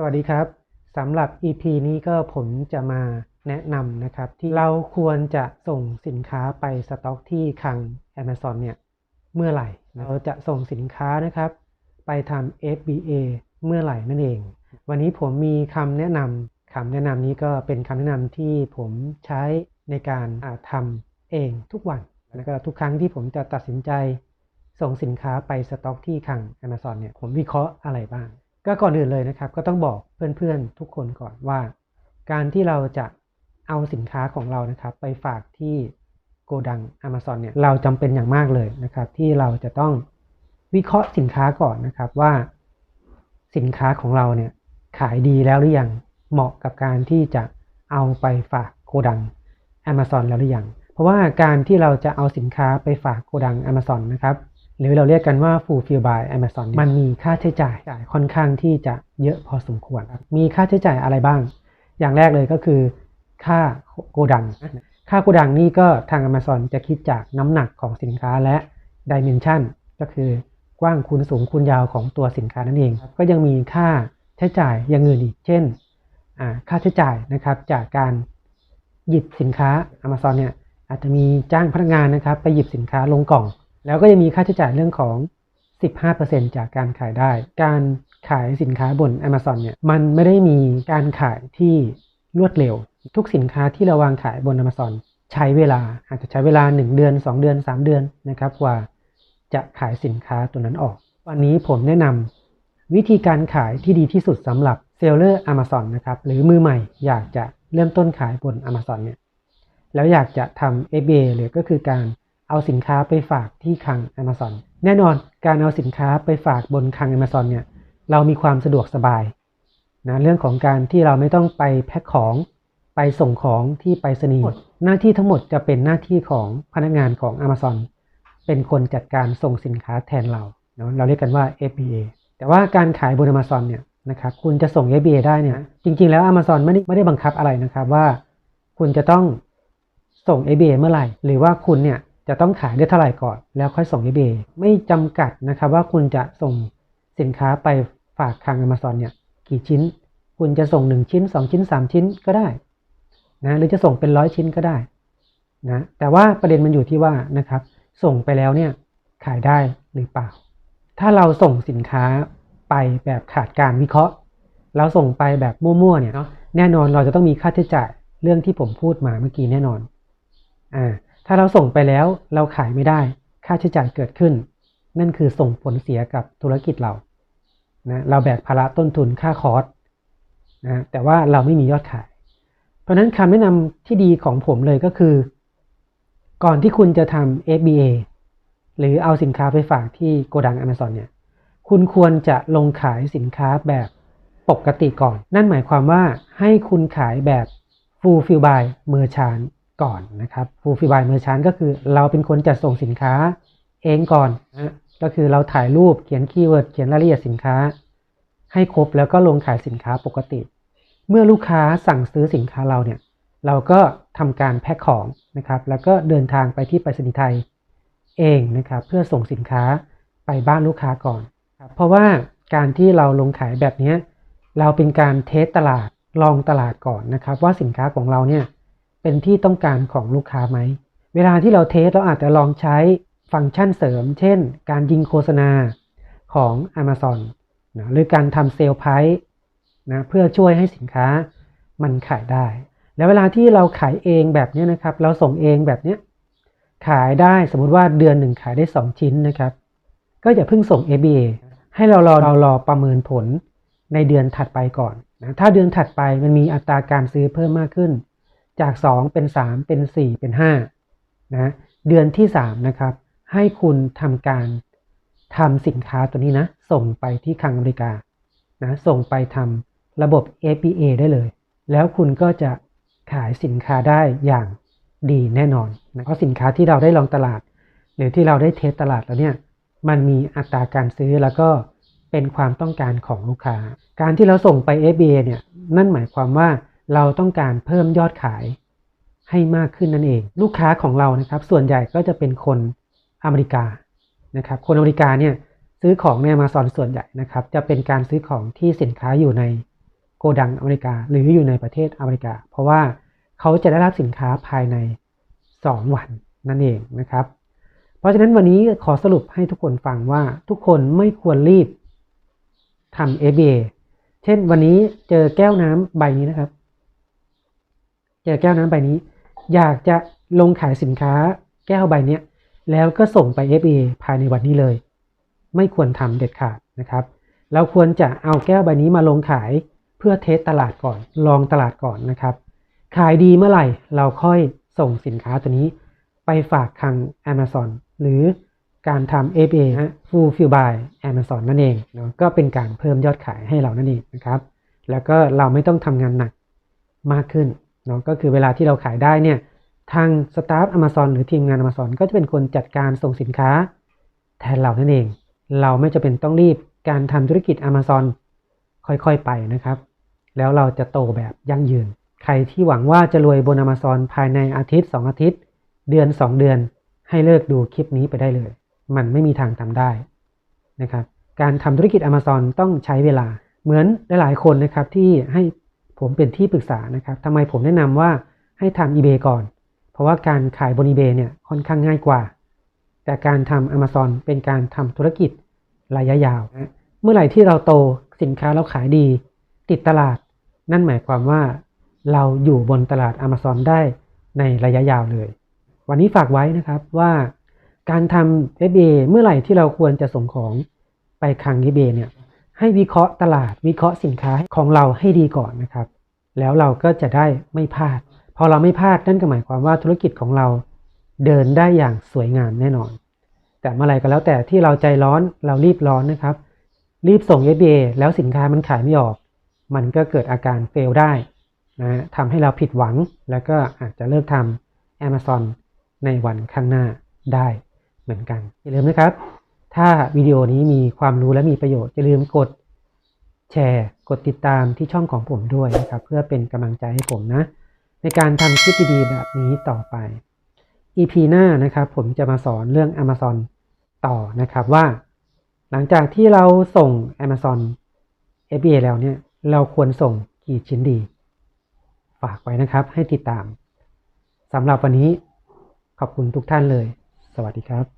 สวัสดีครับสำหรับ EP นี้ก็ผมจะมาแนะนำนะครับที่เราควรจะส่งสินค้าไปสต็อกที่คลัง Amazon เนี่ยเมื่อไหร่เราจะส่งสินค้านะครับ ไปทำ FBA เมื่อไหร่นั่นเอง วันนี้ผมมีคำแนะนำคำแนะนำนี้ก็เป็นคำแนะนำที่ผมใช้ในการาทำเองทุกวันแล้วก็ทุกครั้งที่ผมจะตัดสินใจ ส่งสินค้าไปสต็อกที่คลัง Amazon เนี่ยผมวิเคราะห์อะไรบ้าง ก็ก่อนอื่นเลยนะครับ ก็ต้องบอกเพื่อนๆทุกคนก่อนว่า การที่เราจะเอาสินค้าของเรานะครับ ไปฝากที่โกดัง Amazon เนี่ยเราจำเป็นอย่างมากเลยนะครับ ที่เราจะต้องวิเคราะห์สินค้าก่อนนะครับว่า สินค้าของเราเนี่ยขายดีแล้วหรือยังเหมาะกับการที่จะเอาไปฝากโกดัง Amazon แล้วหรือยังเพราะว่าการที่เราจะเอาสินค้าไปฝากโกดัง Amazon นะครับ หรือเราเรียกกันว่า fulfill by Amazon เนี่ยมันมีค่าใช้จ่ายจ่ายค่อนข้างที่จะเยอะพอสมควร มีค่าใช้จ่ายอะไรบ้าง อย่างแรกเลยก็คือค่าโกดัง ค่าโกดังนี่ก็ทาง Amazon จะคิดจากน้ำหนักของสินค้าและ Dimension ก็คือกว้างคูณสูงคูณยาวของตัวสินค้านั่นเอง ก็ยังมีค่าใช้จ่ายอย่างอื่นอีก เช่น ค่าใช้จ่ายนะครับจากการหยิบสินค้า Amazon เนี่ยอาจจะมีจ้างพนักงานนะครับไปหยิบสินค้าลงกล่อง แล้วก็ยังมีค่าใช้จ่ายเรื่องของ 15%จากการขายได้ การขายสินค้าบน Amazon เนี่ยมันไม่ได้มีการขายที่รวดเร็ว ทุกสินค้าที่เราวางขายบน Amazon ใช้เวลาอาจจะใช้เวลา 1 เดือน 2 เดือน 3 เดือนนะครับกว่าจะขายสินค้าตัวนั้นออก วันนี้ผมแนะนำวิธีการขายที่ดีที่สุดสำหรับเซลเลอร์ Amazon นะครับหรือมือใหม่อยากจะเริ่มต้นขายบน Amazon เนี่ยแล้วอยากจะทำ FBA หรือก็คือการ เอาสินค้าไปฝากที่คลัง Amazon แน่นอนการเอาสินค้าไปฝากบนคลัง Amazon เนี่ยเรามีความสะดวกสบายนะเรื่องของการที่เราไม่ต้องไปแพ็คของไปส่งของที่ไปรษณีย์หน้าที่ทั้งหมดจะเป็นหน้าที่ของพนักงานของ Amazon เป็นคนจัดการส่งสินค้าแทนเราเนาะเราเรียกกันว่า FBA แต่ว่าการขายบน Amazon เนี่ยนะครับคุณจะส่ง FBA ได้เนี่ยจริง ๆ แล้ว Amazon ไม่ได้ไม่ได้บังคับอะไรนะครับว่า คุณจะต้องส่ง FBA เมื่อไหร่ หรือว่าคุณเนี่ย จะต้องขายได้เท่าไหร่ก่อน แล้วค่อยส่ง FBA ไม่จำกัดนะครับว่าคุณจะส่งสินค้าไปฝากคลัง Amazon เนี่ยกี่ชิ้น คุณจะส่ง 1 ชิ้น 2 ชิ้น 3 ชิ้นก็ได้นะหรือจะส่งเป็นร้อยชิ้นก็ได้นะแต่ว่าประเด็นมันอยู่ที่ว่านะครับส่งไปแล้วเนี่ยขายได้หรือเปล่า ถ้าเราส่งสินค้าไปแบบขาดการวิเคราะห์ เราส่งไปแบบมั่วๆเนี่ยเนาะแน่นอนเราจะต้องมีค่าใช้จ่ายเรื่องที่ผมพูดมาเมื่อกี้แน่นอนอ่า ถ้าเราส่งไปแล้วเราขายไม่ได้ ค่าใช้จ่ายเกิดขึ้น นั่นคือส่งผลเสียกับธุรกิจเรานะเราแบกภาระต้นทุนค่าคอร์สนะแต่ว่าเราไม่มียอดขาย เพราะนั้นคำแนะนำที่ดีของผมเลยก็คือ ก่อนที่คุณจะทำ FBA หรือเอาสินค้าไปฝากที่โกดัง Amazon เนี่ย คุณควรจะลงขายสินค้าแบบปกติก่อน นั่นหมายความว่าให้คุณขายแบบ Fulfill by Merchant ก่อนนะครับ Fulfill by Merchant ก็คือเราเป็นคนจัดส่งสินค้าเองก่อนนะก็คือเราถ่ายรูปเขียนคีย์เวิร์ดเขียนรายละเอียดสินค้า ให้ครบแล้วก็ลงขายสินค้าปกติ เมื่อลูกค้าสั่งซื้อสินค้าเราเนี่ยเราก็ทำการแพ็คของนะครับแล้วก็เดินทางไปที่ไปรษณีย์ไทยเองนะครับเพื่อส่งสินค้าไปบ้านลูกค้าก่อนครับเพราะว่าการที่เราลงขายแบบนี้เราเป็นการเทสตลาดลองตลาดก่อนนะครับ ว่าสินค้าของเราเนี่ย เป็นที่ต้องการของลูกค้าไหม เวลาที่เราเทสเราอาจจะลองใช้ฟังก์ชันเสริม เช่น การยิงโฆษณาของ Amazon นะหรือการทำเซลล์ไพร์นะเพื่อช่วยให้สินค้ามันขายได้ แล้วเวลาที่เราขายเองแบบนี้นะครับ เราส่งเองแบบนี้ขายได้สมมติว่าเดือนหนึ่งขายได้ 2 ชิ้นนะครับ ก็อย่าเพิ่งส่ง FBA ให้เรารอเรารอประเมินผลในเดือนถัดไปก่อนนะถ้าเดือนถัดไปมันมีอัตราการซื้อเพิ่มมากขึ้น จาก 2 เป็น 3 เป็น 4 เป็น5นะเดือนที่ 3 นะครับ ให้คุณทำการทำสินค้าตัวนี้นะ ส่งไปที่คลังอเมริกานะส่งไปทำระบบ APA ได้เลย แล้วคุณก็จะขายสินค้าได้อย่างดีแน่นอนนะเพราะสินค้าที่เราได้ลองตลาด หรือที่เราได้เทสตลาดแล้วเนี่ยมันมีอัตราการซื้อแล้วก็เป็นความต้องการของลูกค้า การที่เราส่งไป FBA เนี่ยนั่นหมายความว่า เราต้องการเพิ่มยอดขายให้มากขึ้นนั่นเอง ลูกค้าของเรานะครับ ส่วนใหญ่ก็จะเป็นคนอเมริกานะครับ คนอเมริกาเนี่ยซื้อของใน Amazon ส่วนใหญ่นะครับ จะเป็นการซื้อของที่สินค้าอยู่ในโกดังอเมริกา หรืออยู่ในประเทศอเมริกา เพราะว่าเขาจะได้รับสินค้าภายใน 2 วันนั่นเองนะครับ เพราะฉะนั้นวันนี้ขอสรุปให้ทุกคนฟังว่าทุกคนไม่ควรรีบทำ FBA เช่นวันนี้เจอแก้วน้ำใบนี้นะครับ แก้วน้ำใบนี้ อยากจะลงขายสินค้าแก้วใบนี้แล้วก็ส่งไป FBA ภายในวันนี้เลย ไม่ควรทำเด็ดขาดนะครับ เราควรจะเอาแก้วใบนี้มาลงขายเพื่อเทสตลาดก่อน ลองตลาดก่อนนะครับ ขายดีเมื่อไหร่เราค่อยส่งสินค้าตัวนี้ ไปฝากทาง Amazon หรือการทำ FBA ฮะ Fulfill by Amazon นั่นเองเนาะก็เป็นการเพิ่มยอดขายให้เรานั่นเองนะครับ แล้วก็เราไม่ต้องทำงานหนักมากขึ้น เนาะก็คือเวลาที่เราขายได้เนี่ยทางสตาฟ Amazon หรือทีมงาน Amazon ก็จะเป็นคนจัดการส่งสินค้า แทนเรานั่นเอง เราไม่จะเป็นต้องรีบการทำธุรกิจ Amazon ค่อยๆไปนะครับ แล้วเราจะโตแบบยั่งยืน ใครที่หวังว่าจะรวยบน Amazon ภายในอาทิตย์ 2 อาทิตย์ เดือน 2 เดือน ให้เลิกดูคลิปนี้ไปได้เลย มันไม่มีทางทำได้นะครับ การทำธุรกิจ Amazon ต้องใช้เวลา เหมือนหลายๆคนนะครับที่ให้ ผมเป็นที่ปรึกษานะครับทำไมผมแนะนำว่าให้ทำ eBay ก่อน เพราะว่าการขายบน eBay เนี่ยค่อนข้างง่ายกว่า แต่การทำ Amazon เป็นการทำธุรกิจระยะยาวนะเมื่อไหร่ที่เราโตสินค้าเราขายดี ติดตลาด นั่นหมายความว่า เราอยู่บนตลาด Amazon ได้ในระยะยาวเลย วันนี้ฝากไว้นะครับว่าการทำ FBA เมื่อไหร่ที่เราควรจะส่งของไปคลัง eBay เนี่ย ให้วิเคราะห์ตลาดวิเคราะห์สินค้าของเราให้ดีก่อนนะครับ แล้วเราก็จะได้ไม่พลาด พอเราไม่พลาดนั่นก็หมายความว่าธุรกิจของเราเดินได้อย่างสวยงามแน่นอน แต่เมื่อไรก็แล้วแต่ที่เราใจร้อนเรารีบร้อนนะครับ รีบส่ง FBA แล้วสินค้ามันขายไม่ออก มันก็เกิดอาการเฟลได้นะทำให้เราผิดหวังแล้วก็อาจจะเลิกทำ Amazon ในวันข้างหน้าได้เหมือนกันอย่าลืมนะครับ ถ้าวิดีโอนี้มีความรู้และมีประโยชน์อย่าลืมกดแชร์กดติดตามที่ช่องของผมด้วยนะครับ เพื่อเป็นกำลังใจให้ผมนะ ในการทำคลิปดีๆแบบนี้ต่อไป EP หน้านะครับ ผมจะมาสอนเรื่อง Amazon ต่อนะครับว่า หลังจากที่เราส่ง Amazon FBA แล้วเนี่ย เราควรส่งกี่ชิ้นดี ฝากไว้นะครับให้ติดตามสำหรับวันนี้ขอบคุณทุกท่านเลย สวัสดีครับ